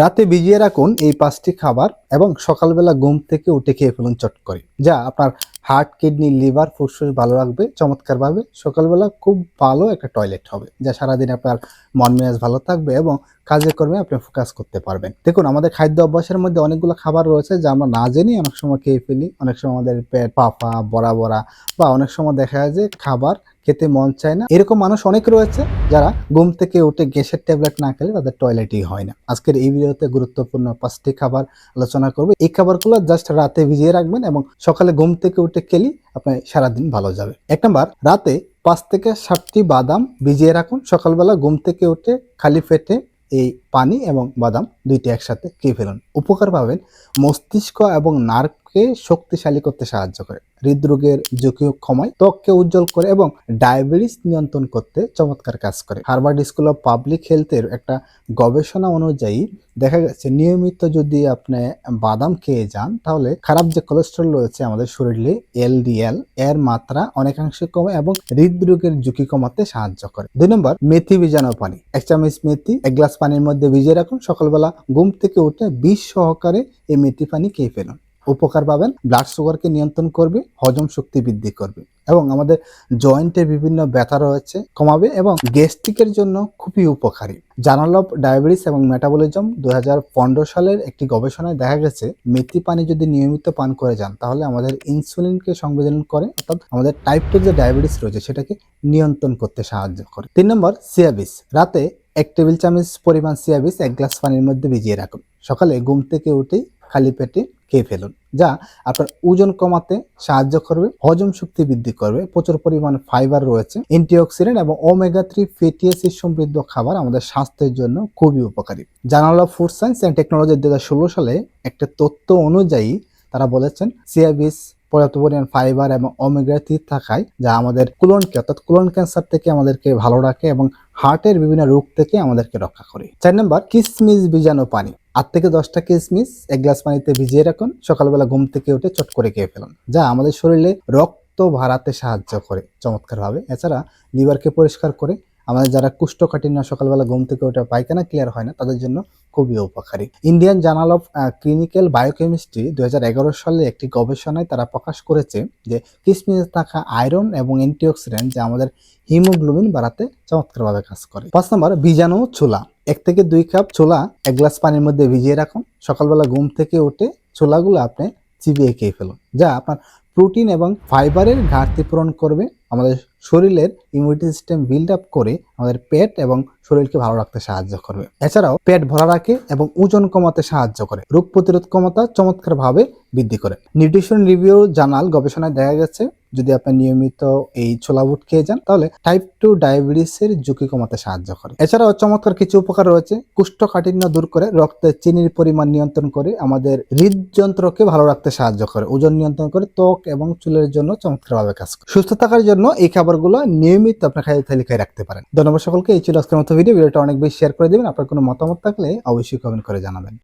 রাতে ভিজিয়ে রাখুন এই পাঁচটি খাবার এবং সকালবেলা ঘুম থেকে উঠে খেয়ে ফেলুন চট করে। যা আপনার হার্ট কিডনি লিভার ফুসফুস ভালো রাখবে, চমৎকারভাবে সকালবেলা খুব ভালো একটা টয়লেট হবে, যা সারাদিন আপনার মন মেজাজ ভালো থাকবে এবং কাজে কর্মে আপনি ফোকাস করতে পারবেন। দেখুন, আমাদের খাদ্য অভ্যাসের মধ্যে অনেকগুলো খাবার রয়েছে যা আমরা না জেনেই অনেক সময় খেয়ে ফেলি। অনেক সময় আমাদের পেট পাফা, বড়া বড়া বা অনেক সময় দেখা যায় যে খাবার খেতে মন চায় না। এরকম মানুষ অনেক রয়েছে যারা ঘুম থেকে উঠে গ্যাসের ট্যাবলেট না খেলে তাদের টয়লেটই হয় না। আজকের এই ভিডিওতে গুরুত্বপূর্ণ পাঁচটি খাবার আলোচনা করব। এই খাবারগুলো জাস্ট রাতে ভিজিয়ে রাখবেন এবং সকালে ঘুম থেকে উঠে খেলি আপনার সারাদিন ভালো যাবে। এক নম্বর, রাতে পাঁচ থেকে সাতটি বাদাম ভিজিয়ে রাখুন। সকালবেলা ঘুম থেকে উঠে খালি পেটে এই পানি এবং বাদাম দুইটি একসাথে খেয়ে ফেলুন। উপকার পাবেন মস্তিষ্ক এবং নার্ভকে শক্তিশালী করতে সাহায্য করে। হৃদরোগের ঝুঁকি কমায়, ত্বককে উজ্জ্বল করে এবং ডায়াবেটিস নিয়ন্ত্রণ করতে চমৎকার কাজ করে। হার্ভার্ড স্কুল অফ পাবলিক হেলথের একটা গবেষণা অনুযায়ী দেখা গেছে, নিয়মিত যদি আপনি বাদাম খেয়ে যান, তাহলে খারাপ যে কোলেস্ট্রল রয়েছে আমাদের শরীরে এলডিএল এর মাত্রা অনেকাংশে কমে এবং হৃদরোগের ঝুঁকি কমাতে সাহায্য করে। দুই নম্বর মেথি ভিজানো পানি। এক চামচ মেথি, এক গ্লাস পানির মধ্যে ভিজিয়ে রাখুন। সকালবেলা ঘুম থেকে উঠে বিষ সহকারে এই মেথি পানি খেয়ে ফেলুন। উপকার পাবেন ব্লাড সুগারকে নিয়ন্ত্রণ করবে, হজম শক্তি বৃদ্ধি করবে এবং আমাদের জয়েন্টের বিভিন্ন ব্যথা রয়েছে, কমাবে এবং গ্যাস্ট্রিকের জন্য খুবই উপকারী। জার্নাল অফ ডায়াবেটিস এবং মেটাবলিজম দুই হাজার পনেরো সালের একটি গবেষণায় দেখা গেছে মেথি পানি যদি নিয়মিত পান করে যান, তাহলে আমাদের ইনসুলিনকে সংবেদন করে, অর্থাৎ আমাদের টাইপ টু যে ডায়াবেটিস রয়েছে, সেটাকে নিয়ন্ত্রণ করতে সাহায্য করে। তিন নম্বর সিয়াবিস রাতে এক টেবিল চামচ পরিমাণ সিয়াবিস এক গ্লাস পানির মধ্যে ভিজিয়ে রাখুন। সকালে ঘুম থেকে উঠেই খালি পেটে খেয়ে ফেলুন, যা আপনার ওজন কমাতে সাহায্য করবে, হজম শক্তি বৃদ্ধি করবে, প্রচুর পরিমাণ ফাইবার রয়েছে, অ্যান্টিঅক্সিডেন্ট এবং ওমেগা থ্রি ফ্যাটি অ্যাসিড সমৃদ্ধ খাবার আমাদের স্বাস্থ্যের জন্য খুবই উপকারী। Journal of food science and technology দু হাজার ষোলো সালে একটা তথ্য অনুযায়ী তারা বলেছেন সিয়াবিস পর্যাপ্ত পরিমাণ ফাইবার এবং ওমেগা থ্রি থাকায় যা আমাদের কুলনকে অর্থাৎ কুলন ক্যান্সার থেকে আমাদেরকে ভালো রাখে এবং হার্টের বিভিন্ন রোগ থেকে আমাদেরকে রক্ষা করে। চার নম্বর, কিসমিস বীজাণু পানি। আট থেকে দশটা কিসমিস এক গ্লাস পানিতে ভিজিয়ে রাখুন। সকালবেলা ঘুম থেকে উঠে চট করে খেয়ে ফেলুন, যা আমাদের শরীরে রক্ত ভাড়াতে সাহায্য করে চমৎকারভাবে। এছাড়া লিভারকে পরিষ্কার করে আমাদের যারা কুষ্ঠকাঠিন্য সকালবেলা ঘুম থেকে ওঠে পায়খানা ক্লিয়ার হয় না, তাদের জন্য খুবই উপকারী। Indian journal of clinical biochemistry দু হাজার এগারো সালে একটি গবেষণায় তারা প্রকাশ করেছে যে কিসমিসে থাকা আয়রন এবং অ্যান্টিঅক্সিডেন্ট যা আমাদের হিমোগ্লোবিন বাড়াতে চমৎকারভাবে কাজ করে। পাঁচ নম্বর, বীজাণু ছোলা এক থেকে দুই কাপ ছোলা এক গ্লাস পানির মধ্যে ভিজিয়ে রাখুন। সকালবেলা ঘুম থেকে উঠে ছোলাগুলো আপনি চিবিয়ে খেয়ে ফেলুন, যা আপনার প্রোটিন এবং ফাইবারের ঘাটতি পূরণ করবে। আমাদের শরীরের ইমিউনিটি সিস্টেম বিল্ড আপ করে আমাদের পেট এবং শরীরকে ভালো রাখতে সাহায্য করবে। এছাড়াও পেট ভরা রাখে এবং ওজন কমাতে সাহায্য করে। রোগ প্রতিরোধ ক্ষমতা চমৎকারভাবে বৃদ্ধি করে। নিউট্রিশন রিভিউ জার্নাল গবেষণায় দেখা গেছে যদি আপনি নিয়মিত এই ছোলা বুট খেয়ে যান, তাহলে টাইপ টু ডায়াবেটিসের ঝুঁকি কমাতে সাহায্য করে। এছাড়াও চমৎকার কিছু উপকার রয়েছে। কুষ্ঠকাঠিন্য দূর করে রক্তে চিনির পরিমাণ নিয়ন্ত্রণ করে আমাদের হৃদযন্ত্রকে ভালো রাখতে সাহায্য করে। ওজন নিয়ন্ত্রণ করে ত্বক এবং চুলের জন্য চমৎকারভাবে কাজ করে। সুস্থ থাকার জন্য এই খাবারগুলো নিয়মিত আপনার খাদ্য তালিকায় রাখতে পারেন। ধন্যবাদ সকলকে। এই ছিল আজকের মতো ভিডিও ভিডিওটা অনেক বেশি শেয়ার করে দেবেন। আপনার কোনো মতামত থাকলে অবশ্যই কমেন্ট করে জানাবেন।